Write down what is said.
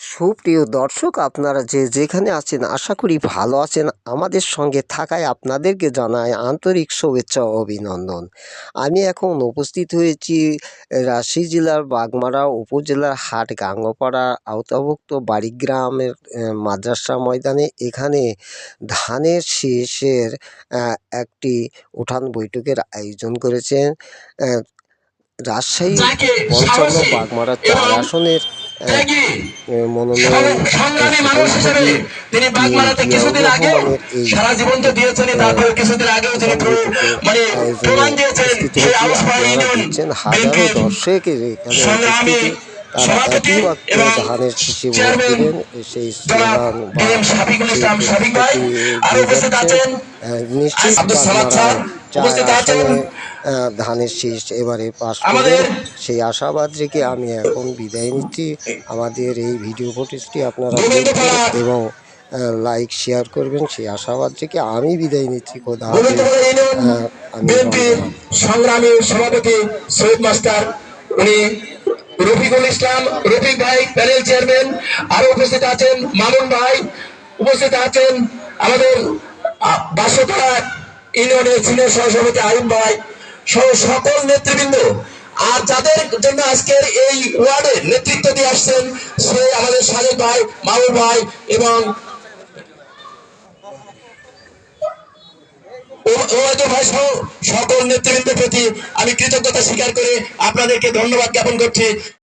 সুপ্রিয় দর্শক আপনারা যে যেখানে আছেন আশা করি ভালো আছেন। আমাদের সঙ্গে থাকায় আপনাদেরকে জানাই আন্তরিক শুভেচ্ছা ও অভিনন্দন। আমি এখন উপস্থিত হয়েছি রাজশাহী জেলার বাগমারা উপজেলার হাট গাঙ্গপাড়া আওতাভুক্ত বাড়িগ্রামের মাদ্রাসা ময়দানে। এখানে ধানের শীষের একটি উঠান বৈঠকের আয়োজন করেছেন রাজশাহী পঞ্চান্ন বাগমারা চার আসনের সংগ্রামী মানুষ হিসেবে তিনি বাগমারাতে কিছুদিন আগে সারা জীবন তো দিয়েছেন তারপরে কিছুদিন আগেও তিনি মানে প্রমাণ দিয়েছেন সেই ইউনিয়ন সংগ্রামী সভাপতি এবং চেয়ারম্যান জনাব ইসলাম ভাই উপস্থিত আছেন আব্দুল স্যার। উপস্থিত আছেন। আসনে ধানের শীষ এবারে পাশ আমাদের- সেই আশাবাদ রেখে আমি এখন বিদায় নিচ্ছি। আমাদের এই ভিডিও ফুটেজটি আপনারা এবং লাইক শেয়ার করবেন। সেই আশাবাদ রেখে আমি বিদায় নিচ্ছি। খোদা। সংগ্রামী সভাপতি সৈয়দ মাস্টার উনি রফিকুল ইসলাম রফিক ভাই প্যানেল চেয়ারম্যান। আরও উপস্থিত আছেন মামুন ভাই উপস্থিত আছেন আমাদের আহ, বাসতলা ইউনিয়নের সিনিয়র সহসভাপতি আইন ভাই সহ সকল নেতৃবৃন্দ। আর যাদের জন্য আজকের এই ওয়ার্ডে নেতৃত্ব দিয়ে আসছেন সে আমাদের সাজেদ ভাই, মামুন ভাই এবং সকল নেতৃবৃন্দের প্রতি আমি কৃতজ্ঞতা স্বীকার করে আপনাদেরকে ধন্যবাদ জ্ঞাপন করছি।